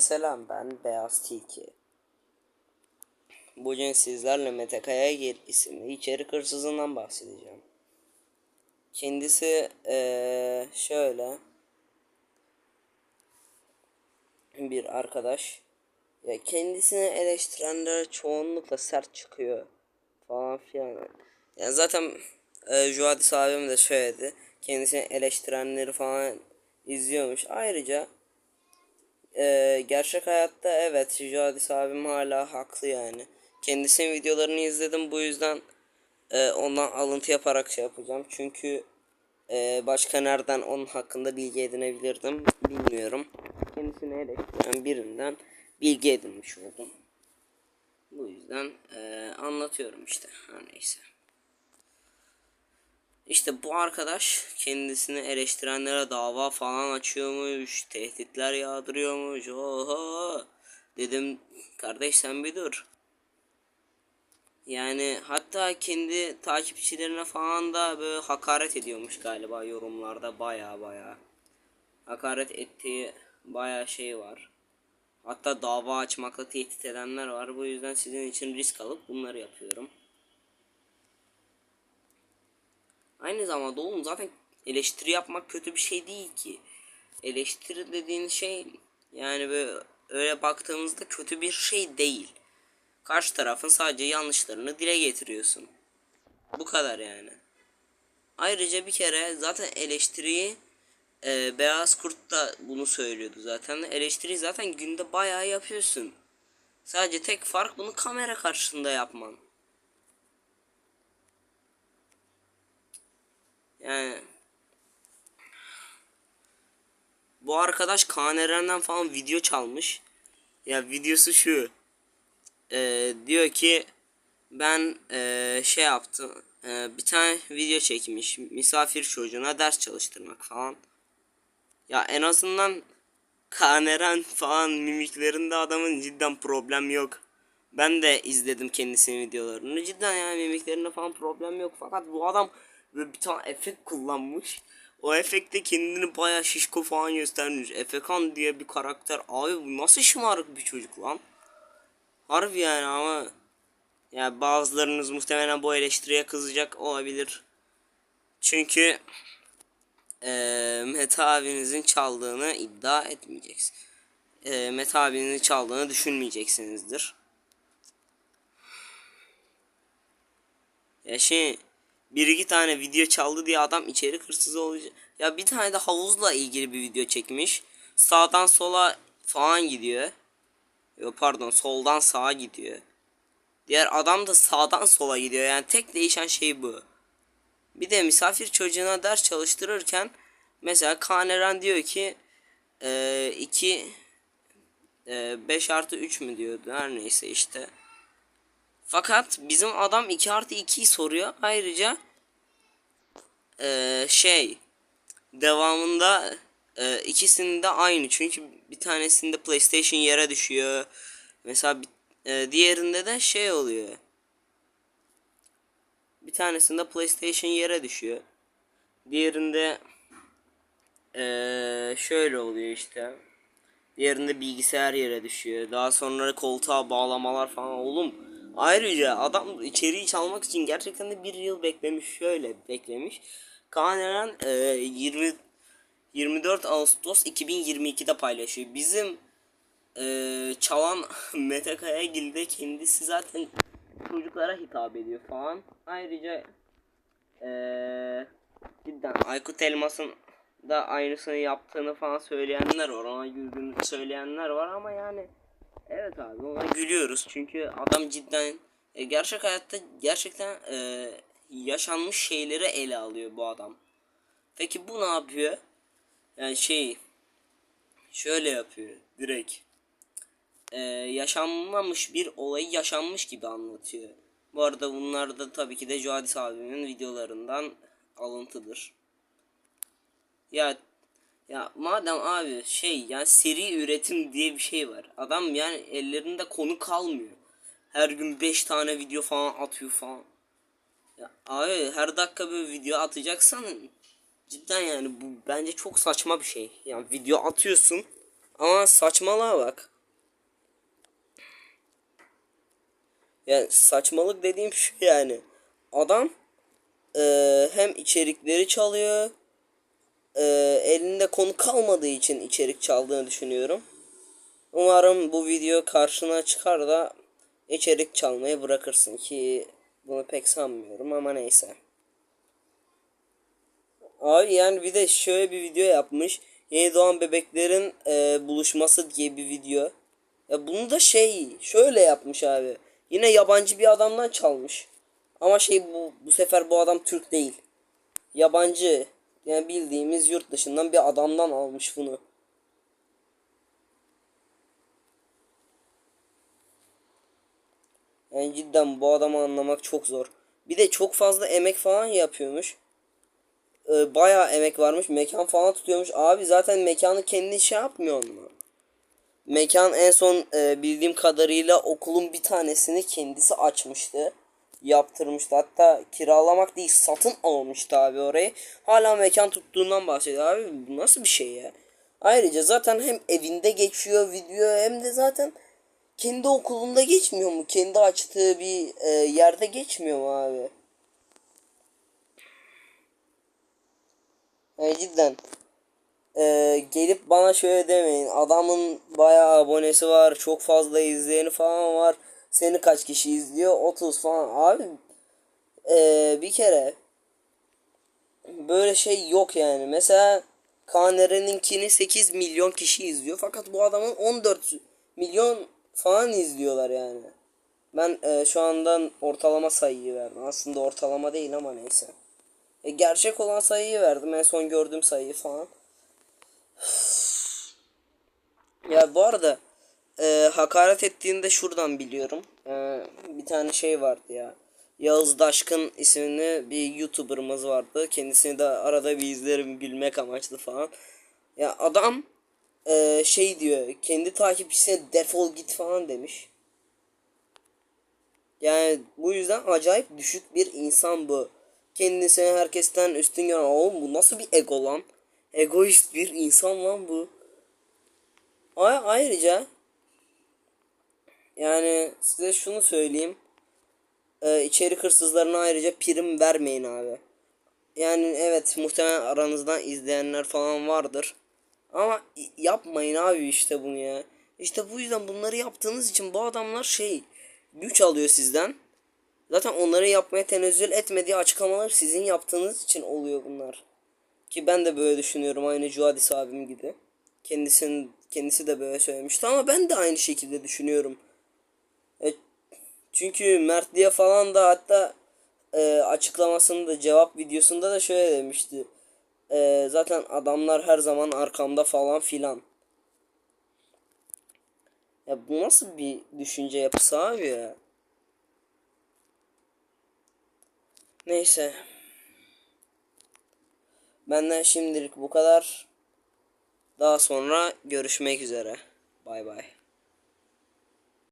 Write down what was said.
Selam ben Beyaz Tilki. Bugün sizlerle Mete Kayagil isimli içerik hırsızından bahsedeceğim. Kendisi eee, şöyle bir arkadaş. Ya kendisini eleştirenler çoğunlukla sert çıkıyor falan filan. Yani zaten e, Juadis abim de söyledi. Kendisini eleştirenleri falan izliyormuş. Ayrıca ee, gerçek hayatta evet Jadis abim hala haklı yani. Kendisinin videolarını izledim bu yüzden e, ondan alıntı yaparak şey yapacağım. Çünkü e, başka nereden onun hakkında bilgi edinebilirdim bilmiyorum. Kendisini eleştiren birinden bilgi edinmiş oldum. Bu yüzden e, anlatıyorum işte her neyse. İşte bu arkadaş kendisini eleştirenlere dava falan açıyormuş, tehditler yağdırıyormuş. Oho. Dedim kardeş sen bir dur. Yani hatta kendi takipçilerine falan da böyle hakaret ediyormuş galiba yorumlarda baya baya. Hakaret ettiği baya şey var. Hatta dava açmakla tehdit edenler var. Bu yüzden sizin için risk alıp bunları yapıyorum. Aynı zamanda oğlum zaten eleştiri yapmak kötü bir şey değil ki. Eleştiri dediğin şey yani böyle öyle baktığımızda kötü bir şey değil. Karşı tarafın sadece yanlışlarını dile getiriyorsun. Bu kadar yani. Ayrıca bir kere zaten eleştiriyi e, Beyaz Kurt da bunu söylüyordu zaten. Eleştiriyi zaten günde bayağı yapıyorsun. Sadece tek fark bunu kamera karşısında yapman. Yani bu arkadaş Kaan Eren'den falan video çalmış. Ya videosu şu. Ee, diyor ki ben ee, şey yaptım. Ee, bir tane video çekmiş. Misafir çocuğuna ders çalıştırmak falan. Ya en azından Kaan Eren falan mimiklerinde adamın cidden problem yok. Ben de izledim kendisinin videolarını. Cidden yani mimiklerinde falan problem yok. Fakat bu adam böyle bir tane efekt kullanmış. O efekte kendini baya şişko falan göstermiş. Efekan diye bir karakter. Abi bu nasıl şımarık bir çocuk lan. Harbi yani ama ya bazılarınız muhtemelen bu eleştiriye kızacak olabilir. Çünkü eee Mete abinizin çaldığını iddia etmeyeceksin. Eee Mete abinizin çaldığını düşünmeyeceksinizdir. Ya şey bir iki tane video çaldı diye adam içerik hırsızı olacak. Ya bir tane de havuzla ilgili bir video çekmiş. Sağdan sola falan gidiyor. Yo pardon soldan sağa gidiyor. Diğer adam da sağdan sola gidiyor. Yani tek değişen şey bu. Bir de misafir çocuğuna ders çalıştırırken mesela Kaneren diyor ki 2 e, 5 artı 3 mü diyordu her neyse işte. Fakat bizim adam 2 artı 2'yi soruyor. Ayrıca e, şey devamında e, ikisinde aynı. Çünkü bir tanesinde PlayStation yere düşüyor. Mesela e, diğerinde de şey oluyor. Bir tanesinde PlayStation yere düşüyor. Diğerinde e, şöyle oluyor işte. Diğerinde bilgisayar yere düşüyor. Daha sonra koltuğa bağlamalar falan. Oğlum ayrıca adam içeriği çalmak için gerçekten de bir yıl beklemiş. Şöyle beklemiş. Kaan Eren e, 20 24 Ağustos 2022'de paylaşıyor. Bizim e, çalan Mete Kayagil de kendisi zaten çocuklara hitap ediyor falan. Ayrıca e, cidden Aykut Elmas'ın da aynısını yaptığını falan söyleyenler var. Ona güldüğünü söyleyenler var ama yani evet abi ona gülüyoruz. Çünkü adam cidden e, gerçek hayatta gerçekten e, yaşanmış şeyleri ele alıyor bu adam. Peki bu ne yapıyor? Yani şey şöyle yapıyor direkt. Ee, yaşanmamış bir olayı yaşanmış gibi anlatıyor. Bu arada bunlar da tabii ki de Juadis abimin videolarından alıntıdır. Ya ya madem abi şey yani seri üretim diye bir şey var. Adam yani ellerinde konu kalmıyor. Her gün 5 tane video falan atıyor falan. Ya abi her dakika böyle video atacaksan cidden yani bu bence çok saçma bir şey. Yani video atıyorsun Ama saçmalığa bak. Yani saçmalık dediğim şu yani. Adam eee, hem içerikleri çalıyor. Eee, elinde konu kalmadığı için içerik çaldığını düşünüyorum. Umarım bu video karşına çıkar da içerik çalmayı bırakırsın ki bunu pek sanmıyorum ama neyse. Abi yani bir de şöyle bir video yapmış. Yeni doğan bebeklerin e, buluşması diye bir video. Ya bunu da şey şöyle yapmış abi. Yine yabancı bir adamdan çalmış. Ama şey bu bu sefer bu adam Türk değil. Yabancı yani bildiğimiz yurt dışından bir adamdan almış bunu. Yani cidden bu adamı anlamak çok zor. Bir de çok fazla emek falan yapıyormuş. Ee, bayağı emek varmış. Mekan falan tutuyormuş. Abi zaten mekanı kendi şey yapmıyor mu? Mekan en son e, bildiğim kadarıyla okulun bir tanesini kendisi açmıştı. Yaptırmıştı. Hatta kiralamak değil satın almıştı abi orayı. Hala mekan tuttuğundan bahsediyor abi. Bu nasıl bir şey ya? Ayrıca zaten hem evinde geçiyor video hem de zaten kendi okulunda geçmiyor mu? Kendi açtığı bir e, yerde geçmiyor mu abi? Yani cidden e, gelip bana şöyle demeyin. Adamın bayağı abonesi var. Çok fazla izleyeni falan var. Seni kaç kişi izliyor? 30 falan. Abi e, bir kere böyle şey yok yani. Mesela KNR'ninkini 8 milyon kişi izliyor. Fakat bu adamın 14 milyon falan izliyorlar yani. Ben e, şu andan ortalama sayıyı verdim. Aslında ortalama değil ama neyse. E, gerçek olan sayıyı verdim. En son gördüğüm sayıyı falan. Ya bu arada e, hakaret ettiğinde şuradan biliyorum. E, bir tane şey vardı ya. Yağız Daşkın isimli bir YouTuber'ımız vardı. Kendisini de arada bir izlerim gülmek amaçlı falan. Ya adam e, şey diyor. Kendi takipçisine defol git falan demiş. Yani bu yüzden acayip düşük bir insan bu. Kendisini herkesten üstün gören oğlum bu nasıl bir ego lan? Egoist bir insan lan bu. A- ayrıca yani size şunu söyleyeyim. Ee, içerik hırsızlarına ayrıca prim vermeyin abi. Yani evet muhtemelen aranızdan izleyenler falan vardır. Ama yapmayın abi işte bunu ya. İşte bu yüzden bunları yaptığınız için bu adamlar şey güç alıyor sizden. Zaten onları yapmaya tenezzül etmediği açıklamalar sizin yaptığınız için oluyor bunlar. Ki ben de böyle düşünüyorum aynı Cuadis abim gibi. Kendisinin kendisi de böyle söylemişti ama ben de aynı şekilde düşünüyorum. Çünkü Mertli'ye falan da hatta e, açıklamasında cevap videosunda da şöyle demişti. E, zaten adamlar her zaman arkamda falan filan. Ya bu nasıl bir düşünce yapısı abi ya? Neyse. Benden şimdilik bu kadar. Daha sonra görüşmek üzere. Bay bay.